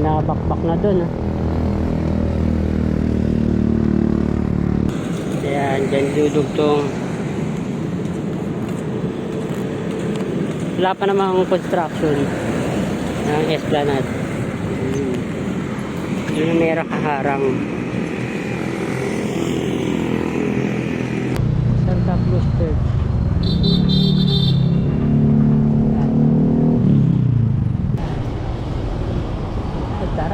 Pinabakbak na dun. ah. Ayan, dyan dudugtong. Wala pa namang construction ng Esplanade. Hmm. Yun yung meron kaharang. Santa Cruz Church.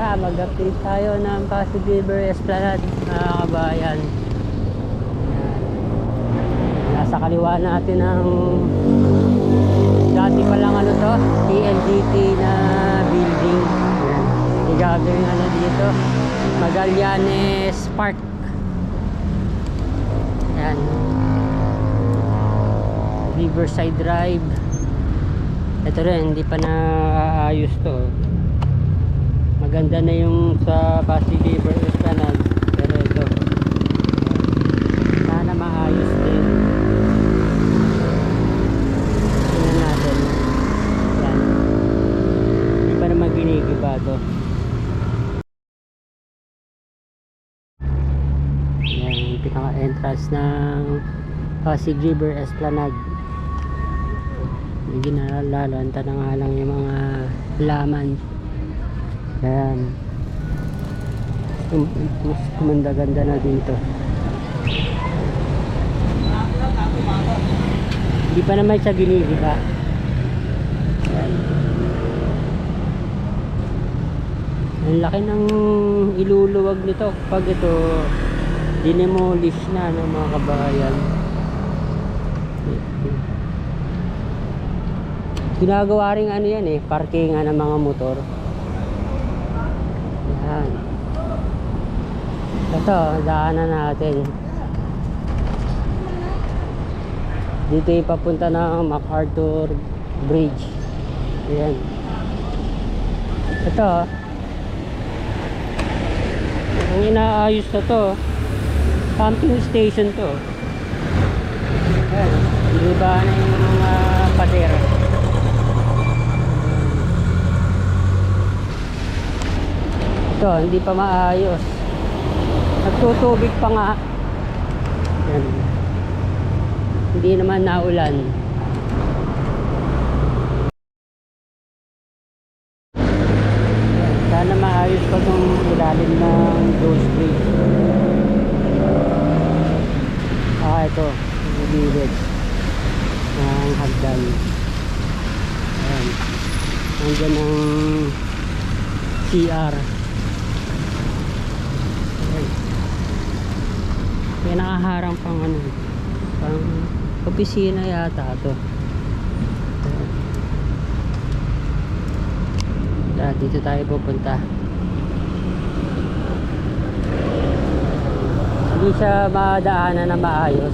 Tara, mag-update tayo ng Pasig River Esplanade, mga kabayan. Ayan. Nasa kaliwa natin ang dati pa lang ano to, PLDT na building. Ayan. Yung gagawin ano dito, Magallanes Park. Ayan. Riverside Drive. Ito rin, hindi pa naaayos to. Maganda na yung sa Pasig River Esplanade. Pero ito, sana maayos din. Tingnan natin. Yan. Hindi pa naman ginigiba to. Yan, yung pinaka-entrance ng Pasig River Esplanade. Hindi nalalanta na nga lang yung mga laman. Yan. Um- Mas kumanda-ganda na din to. Hindi pa naman siya ginigiba. Yan. Ang laki ng iluluwag nito pag ito dinemolish na ng mga kabayan. Ginagawa rin ano yan eh, parkingan ng mga motor. Yan. Ito, daanan natin. Dito yung papunta ng MacArthur Bridge. Ayan. Ito, ah. ang inaayos na to, pumping station to. Ayan, biniba na yung mga pader. Ito, hindi pa maayos. Nagtutubig pa nga. Yan. Hindi naman naulan. Sana maayos pa itong ilalim ng Jones Bridge. Ah, ito. Gilid. Ng hagdan. Ayan. Nandiyan ang CR. Ayan. May nakaharang pang ano. Pang opisina yata to. Dito tayo pupunta. Hindi siya madaanan na maayos.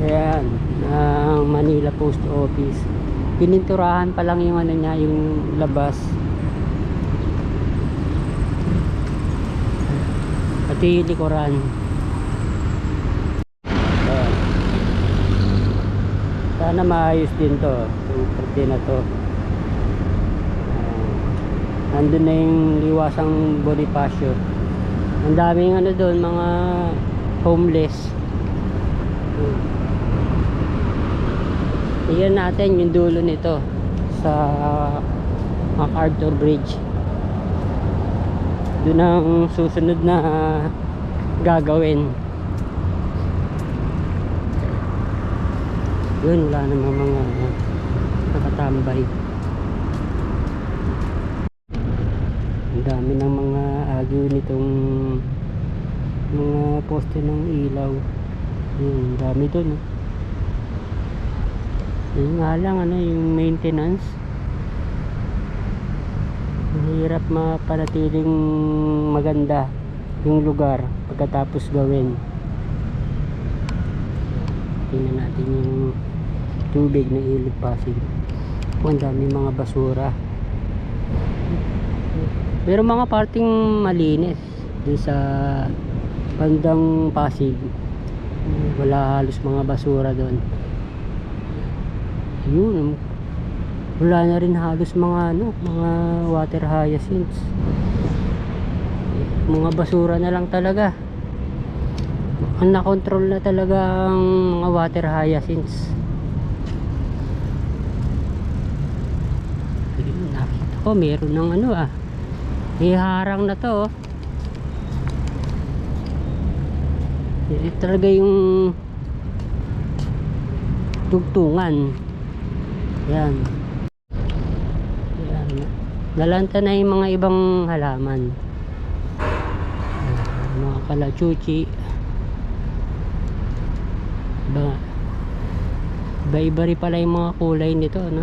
Ayan, ang Manila Post Office. Pininturahan pa lang yung ano niya, yung labas. Pati likuran. Sana maayos din to, yung parte na to. Ayan. Nandun na yung liwasang Bonifacio. Ang daming ano doon, mga homeless. Tingnan natin yung dulo nito sa MacArthur Bridge. Doon ang susunod na gagawin. Yun, wala namang mga nakatambay. Ang dami ng mga agyo nitong mga poste ng ilaw. Ang dami doon. Oh. Yun nga lang, ano, yung maintenance. Mahirap mapanatiling maganda yung lugar pagkatapos gawin. Tingnan natin yung tubig na ilog pasig. Ang dami mga basura. Pero mga parting malinis dun sa bandang Pasig wala halos mga basura doon yun wala na rin halos mga ano mga water hyacinths. Mga basura na lang talaga. Ang nakontrol na talaga ang mga water hyacinths. Ayun, nakita ko meron ng ano ah may harang na to oh. Ito talaga yung tugtungan yan. Yan. Nalanta na yung mga ibang halaman. Ayan, mga kalachuchi. Iba iba iba rin pala yung mga kulay nito no?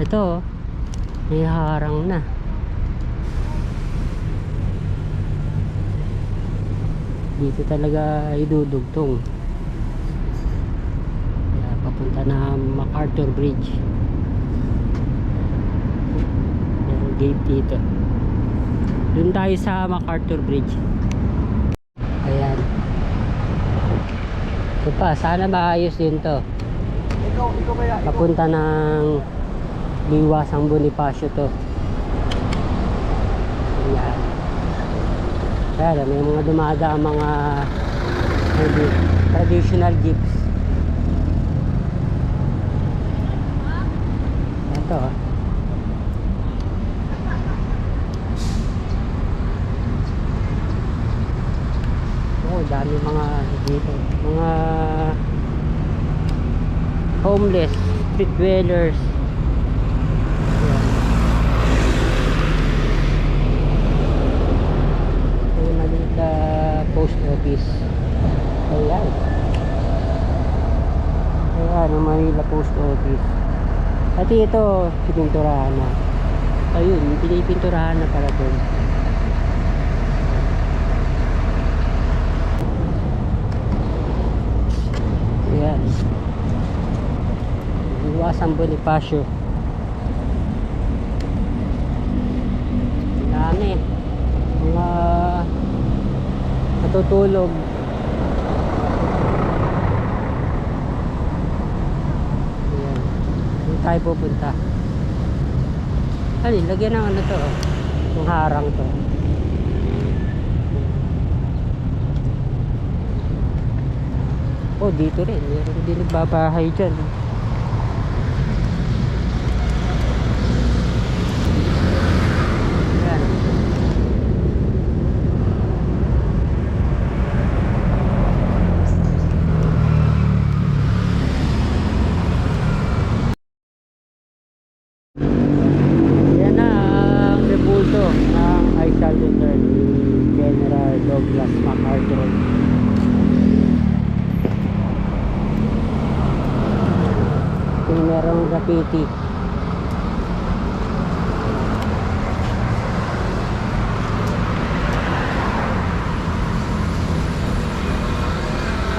ito may harang na. Dito talaga idudugtong papunta na MacArthur Bridge meron gate dito. Dun tayo sa MacArthur Bridge. Ayan. Ito pa sana maayos din to. Papunta ng Liwasang Bonifacio to. Ayan. Kaya may mga dumada mga traditional jeeps ito ah. oh dami mga dito mga homeless street dwellers. Na post office. Ayan. Ayan ang Manila post office. At ito pininturahan na. Ayun pinipinturahan na pala doon ayan. Iwasang Bonifacio. Dami. Mga natutulog. Ayan. Doon tayo pupunta. Ano lagyan ng ano to oh. yung harang to dito rin. Meron din nagbabahay dyan Ayan. Yan na ang repulso ng I shall return ni General Douglas MacArthur. Yung merong graffiti.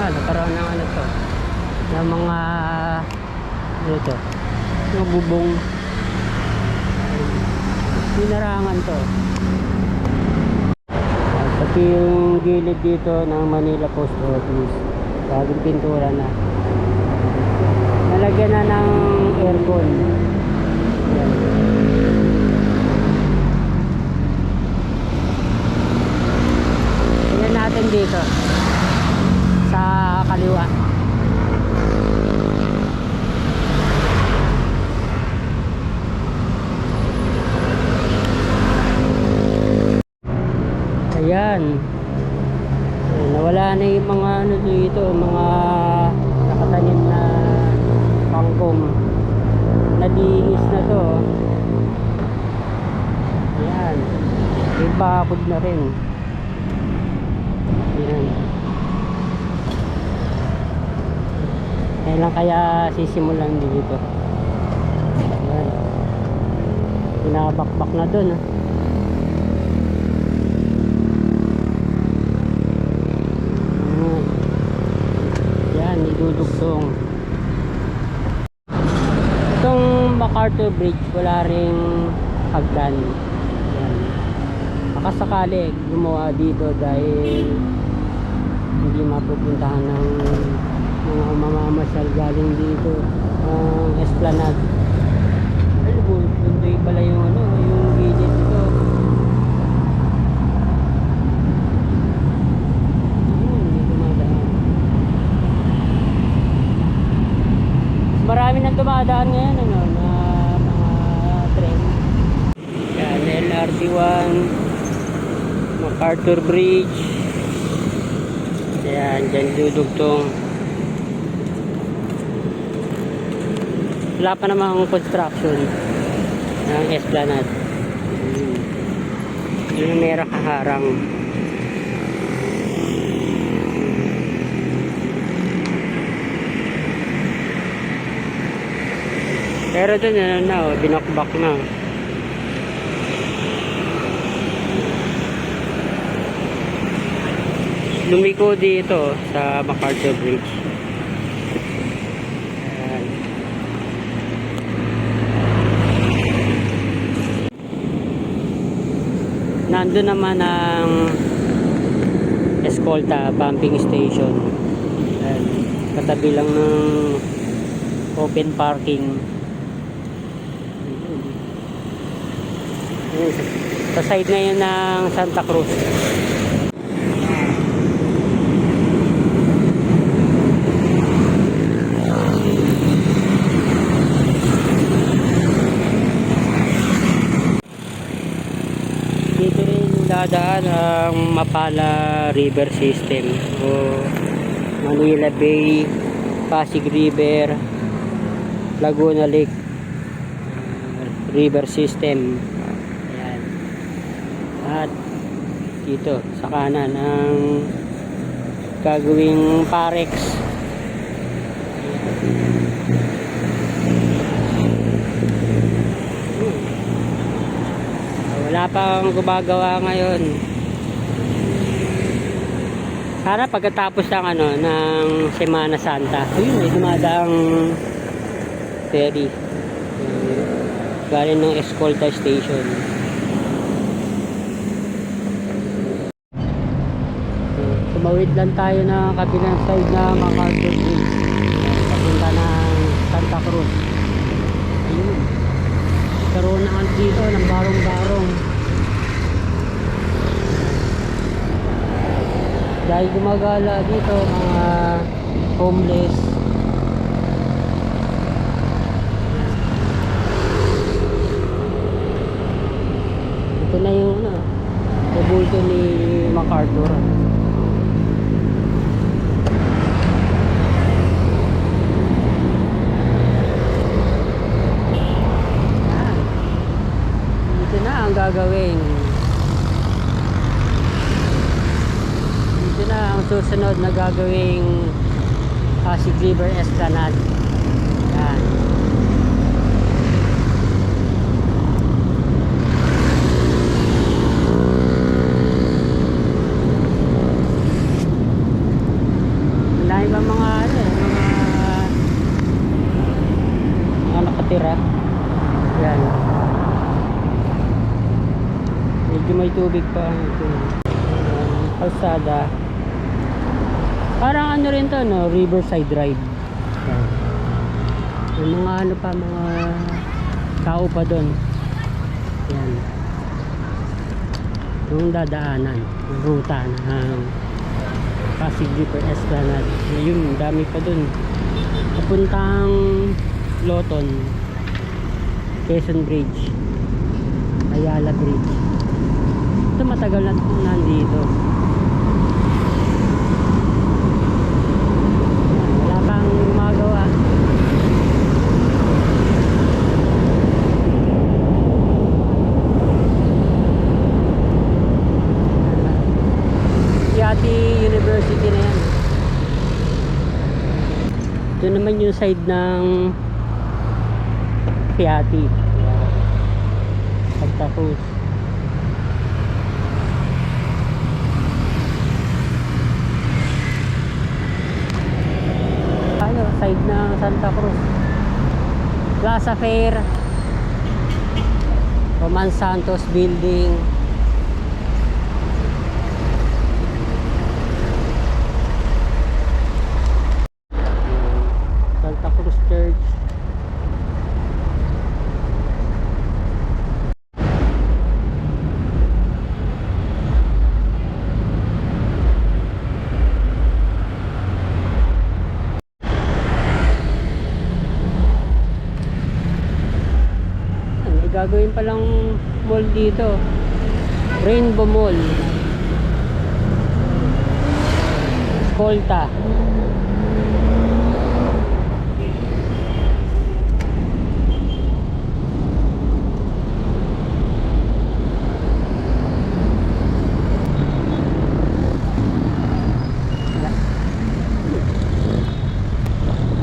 Ah, nagkaroon ng ano to. Ng mga ano to? Mga bubong Pinarangan to. At pati yung gilid dito ng Manila Post Office. Bagong pintura na. Nalagyan na ng aircon. Yan. Tingnan natin dito. Sa kaliwa. Ayan. Ayan, nawala na yung mga ano dito, mga nakatanim na kangkong. Nalihis na to. oh. Ayan. May bakod na rin. Ayan. Kailan kaya sisimulan dito? Ayan. Pinabakbak na dun ah. Yan, idudugtong. Itong MacArthur Bridge, wala ring hagdan. Yan. Makasakali gumawa dito dahil pupuntahan ng mga mamamasyal galing dito ang Esplanade ay buntoy pala yung ano yung gilid dito hindi marami nang dumadaan ngayon ano MRT1 MacArthur Bridge. Yan dyan dudugtong. Wala pa namang construction ng esplanade. Hmm. yun meron Pero doon, ano na, oh, binakbak na. Lumiko dito sa MacArthur Bridge. Ayan. nandun naman ang Escolta pumping station. Katabi lang ng open parking. Sa side na yun ng Santa Cruz dito rin dadaan ang Mapala River System o Manila Bay, Pasig River, Laguna Lake uh, River System. Ayan. At dito sa kanan ang gagawing Parex. Wala pang gumagawa ngayon. Sana pagkatapos ng ano ng Semana Santa. Ayun, may dumadaang ferry. Uh, galing ng Escolta Station. Uh, Tumawid lang tayo na kabilang side na MacArthur Bridge. Papunta ng Santa Cruz. Ayun. Karoon na dito ng barong-barong. Dahil gumagala dito mga homeless. Ito na yung ano, pabulto ni MacArthur. Yan. Dito na ang gagawin. Dito na ang susunod na gagawing Pasig River Esplanade. Yan. Ang pa mga ano mga mga nakatira. Yan. Medyo may tubig pa ito. Yan, kalsada. Parang ano rin to, no? Riverside Drive. May mga ano pa, mga tao pa doon. Yan. Yung dadaanan, yung ruta ng Pasig River Esplanade. Yun, dami pa doon. Papuntang Loton, Quezon Bridge, Ayala Bridge. Ito matagal na ito nandito. Yan, Wala pang gumagawa. Yati University na yan. Ito naman yung side ng Piati. Santa Cruz. Tayo, side ng Santa Cruz. Plaza Fair. Roman Santos Building. Gagawin palang mall dito. Rainbow Mall. Escolta.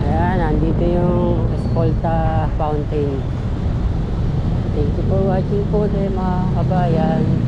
Ayan, nandito yung Escolta Fountain. Watching po tayo mga kabayan.